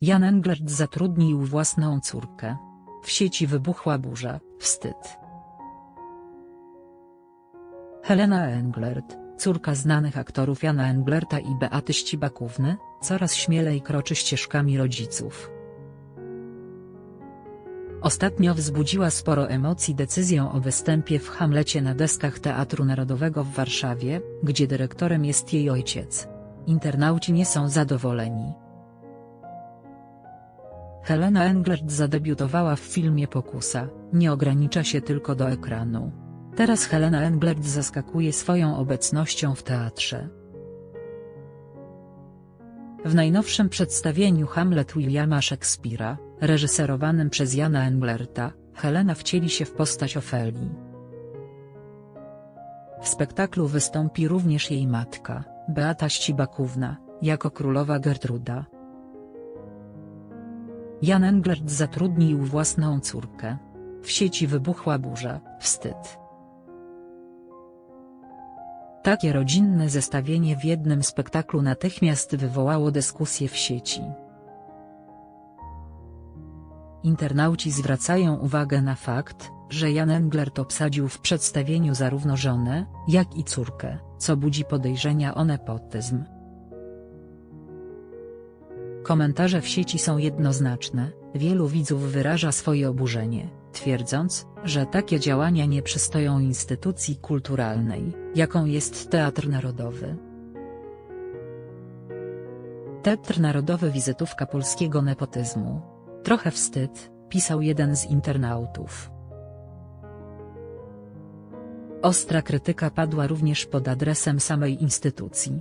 Jan Englert zatrudnił własną córkę. W sieci wybuchła burza, wstyd. Helena Englert, córka znanych aktorów Jana Englerta i Beaty Ścibakówny, coraz śmielej kroczy ścieżkami rodziców. Ostatnio wzbudziła sporo emocji decyzją o występie w Hamlecie na deskach Teatru Narodowego w Warszawie, gdzie dyrektorem jest jej ojciec. Internauci nie są zadowoleni. Helena Englert zadebiutowała w filmie Pokusa, nie ogranicza się tylko do ekranu. Teraz Helena Englert zaskakuje swoją obecnością w teatrze. W najnowszym przedstawieniu Hamlet Williama Shakespeare'a, reżyserowanym przez Jana Englerta, Helena wcieli się w postać Ofelii. W spektaklu wystąpi również jej matka, Beata Ścibakówna, jako królowa Gertruda. Jan Englert zatrudnił własną córkę. W sieci wybuchła burza, wstyd. Takie rodzinne zestawienie w jednym spektaklu natychmiast wywołało dyskusję w sieci. Internauci zwracają uwagę na fakt, że Jan Englert obsadził w przedstawieniu zarówno żonę, jak i córkę, co budzi podejrzenia o nepotyzm. Komentarze w sieci są jednoznaczne, wielu widzów wyraża swoje oburzenie, twierdząc, że takie działania nie przystoją instytucji kulturalnej, jaką jest Teatr Narodowy. Teatr Narodowy wizytówka polskiego nepotyzmu. Trochę wstyd, pisał jeden z internautów. Ostra krytyka padła również pod adresem samej instytucji.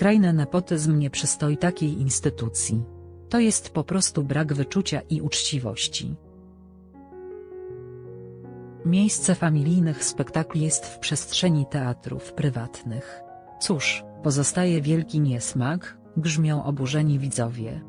Skrajny nepotyzm nie przystoi takiej instytucji. To jest po prostu brak wyczucia i uczciwości. Miejsce familijnych spektakli jest w przestrzeni teatrów prywatnych. Cóż, pozostaje wielki niesmak, grzmią oburzeni widzowie.